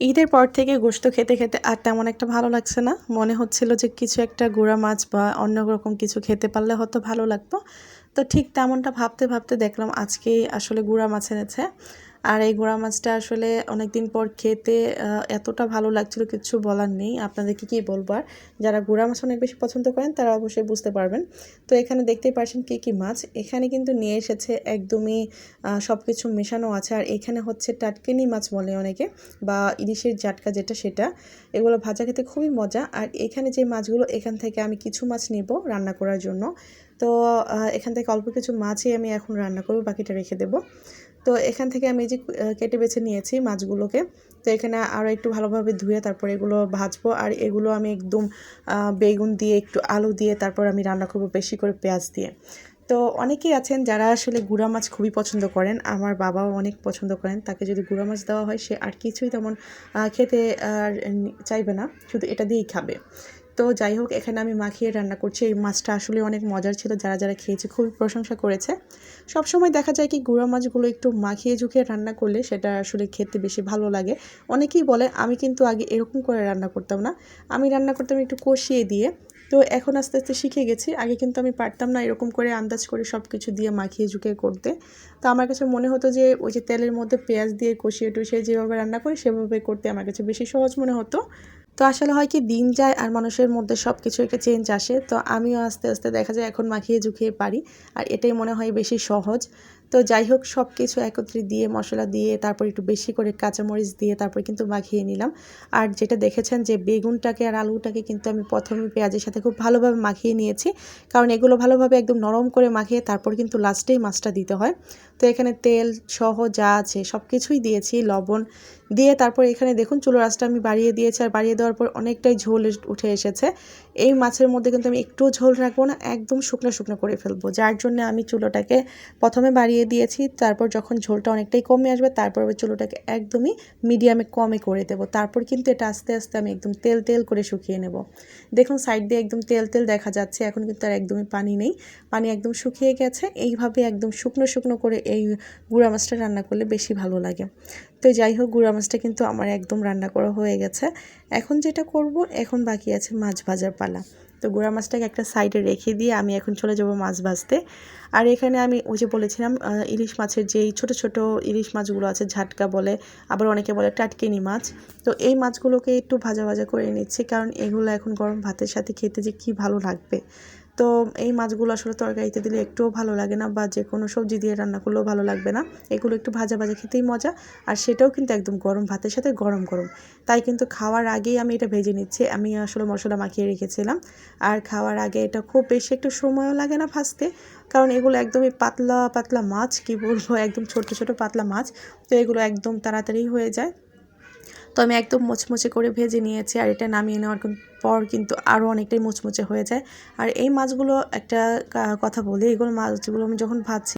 ঈদের পর থেকে গোস্ত খেতে খেতে আর তেমন একটা ভালো লাগছে না। মনে হচ্ছিল যে কিছু একটা গুঁড়া মাছ বা অন্য রকম কিছু খেতে পারলে হয়তো ভালো লাগতো। তো ঠিক তেমনটা ভাবতে ভাবতে দেখলাম আজকেই আসলে গুঁড়া মাছ এনেছে। আর এই গোড়া মাছটা আসলে অনেক দিন পর খেতে এতটা ভালো লাগছিল কিছু বলার নেই। আপনাদেরকে কী বলব আর? যারা গুঁড়া মাছ অনেক বেশি পছন্দ করেন, তারা অবশ্যই বুঝতে পারবেন। তো এখানে দেখতেই পারছেন কী কী মাছ। এখানে কিন্তু নিয়ে এসেছে একদমই সব কিছু মেশানো আছে। আর এখানে হচ্ছে টাটকেনি মাছ বলে অনেকে, বা ইলিশের জাটকা যেটা সেটা। এগুলো ভাজা খেতে খুবই মজা। আর এখানে যে মাছগুলো, এখান থেকে আমি কিছু মাছ নেব রান্না করার জন্য। তো এখান থেকে অল্প কিছু মাছই আমি এখন রান্না করব, বাকিটা রেখে দেবো। তো, এখান থেকে আমি যে কেটে বেছে নিয়েছি মাছগুলোকে। তো, এখানে আরও একটু ভালোভাবে ধুয়ে তারপর এগুলো ভাজবো। আর এগুলো আমি একদম বেগুন দিয়ে, একটু আলু দিয়ে তারপর আমি রান্না করব বেশি করে পেঁয়াজ দিয়ে। তো, অনেকেই আছেন যারা আসলে গুঁড়া মাছ খুবই পছন্দ করেন। আমার বাবাও অনেক পছন্দ করেন। তাকে যদি গুঁড়া মাছ দেওয়া হয়, সে আর কিছুই তেমন খেতে আর চাইবে না। শুধু এটা দিয়েই খাবে। তো যাই হোক, এখানে আমি মাখিয়ে রান্না করছি। এই মাছটা আসলে অনেক মজার ছিল, যারা যারা খেয়েছে খুবই প্রশংসা করেছে। সবসময় দেখা যায় কি, গুঁড়া মাছগুলো একটু মাখিয়ে ঝুঁকিয়ে রান্না করলে সেটা আসলে খেতে বেশি ভালো লাগে। অনেকেই বলে, আমি কিন্তু আগে এরকম করে রান্না করতাম না। আমি রান্না করতাম একটু কষিয়ে দিয়ে। তো এখন আস্তে আস্তে শিখে গেছি। আগে কিন্তু আমি পারতাম না এরকম করে আন্দাজ করে সব কিছু দিয়ে মাখিয়ে ঝুঁকে করতে। তো আমার কাছে মনে হতো যে, ওই যে তেলের মধ্যে পেঁয়াজ দিয়ে কষিয়ে টুষিয়ে যেভাবে রান্না করি, সেভাবে করতে আমার কাছে বেশি সহজ মনে হতো। তো আসলে হয় কি, দিন যায় আর মানুষের মধ্যে সব কিছু একটা চেঞ্জ আসে। তো আমিও আস্তে আস্তে দেখা যায় এখন মাখিয়ে ঝুঁকিয়ে পারি। আর এটাই মনে হয় বেশি সহজ। তো যাই হোক সব কিছু একত্রে দিয়ে, মশলা দিয়ে, তারপর একটু বেশি করে কাঁচামরিচ দিয়ে তারপর কিন্তু মাখিয়ে নিলাম। আর যেটা দেখেছেন যে বেগুনটাকে আর আলুটাকে কিন্তু আমি প্রথমে পেঁয়াজের সাথে খুব ভালোভাবে মাখিয়ে নিয়েছি। কারণ এগুলো ভালোভাবে একদম নরম করে মাখিয়ে তারপর কিন্তু লাস্টেই মাছটা দিতে হয়। তো এখানে তেল সহ যা আছে সব কিছুই দিয়েছি, লবণ দিয়ে তারপর এখানে দেখুন চুলো রাসটা আমি বাড়িয়ে দিয়েছি। আর বাড়িয়ে দেওয়ার পর অনেকটাই ঝোল উঠে এসেছে। এই মাছের মধ্যে কিন্তু আমি একটু ঝোল রাখব না, একদম শুকনো শুকনো করে ফেলব। যার জন্য আমি চুলোটাকে প্রথমে বাড়িয়ে দিয়েছি, তারপর যখন ঝোলটা অনেকটাই কমে আসবে, তারপর চুলোটাকে একদমই মিডিয়ামে কমে করে দেবো। তারপর কিন্তু এটা আস্তে আস্তে আমি একদম তেল তেল করে শুকিয়ে নেব। দেখুন সাইড দিয়ে একদম তেল তেল দেখা যাচ্ছে, এখন কিন্তু আর একদমই পানি নেই। পানি একদম শুকিয়ে গেছে, এইভাবে একদম শুকনো শুকনো করে এই গুঁড়া মাছটা রান্না করলে বেশি ভালো লাগে। তো যাই হোক, গুঁড়া মাছটা কিন্তু আমার একদম রান্না করা হয়ে গেছে। এখন যেটা করব, এখন বাকি আছে মাছ ভাজার পালা। তো গোড়া মাছটাকে একটা সাইডে রেখে দিয়ে আমি এখন চলে যাব মাছ ভাজতে। আর এখানে আমি ওই যে বলেছিলাম ইলিশ মাছের যেই ছোট ছোট ইলিশ মাছগুলো আছে, ঝাটকা বলে, আবার অনেকে বলে টাটকিনি মাছ। তো এই মাছগুলোকে একটু ভাজা ভাজা করে নিচ্ছি, কারণ এগুলো এখন গরম ভাতের সাথে খেতে যে কি ভালো লাগবে। তো এই মাছগুলো আসলে তরকারিতে দিলে একটুও ভালো লাগে না বা যে কোনো সবজি দিয়ে রান্না করলেও ভালো লাগবে না। এগুলো একটু ভাজা ভাজা খেতেই মজা আর সেটাও কিন্তু একদম গরম ভাতের সাথে গরম গরম। তাই কিন্তু খাওয়ার আগেই আমি এটা ভেজে নিচ্ছি। আমি আসলে মশলা মাখিয়ে রেখেছিলাম। আর খাওয়ার আগে এটা খুব বেশি একটু সময়ও লাগে না ভাজতে। কারণ এগুলো একদমই পাতলা পাতলা মাছ, কি বলব? একদম ছোট ছোট, পাতলা মাছ। তো এগুলো একদম তাড়াতাড়ি হয়ে যায়। তো আমি একদম মুচমুচে করে ভেজে নিয়েছি আর এটা নামিয়ে নেওয়ার পর কিন্তু আরও অনেকটাই মুচমুচে হয়ে যায়। আর এই মাছগুলো একটা কথা বলি, এগুলো মাছগুলো আমি যখন ভাজছি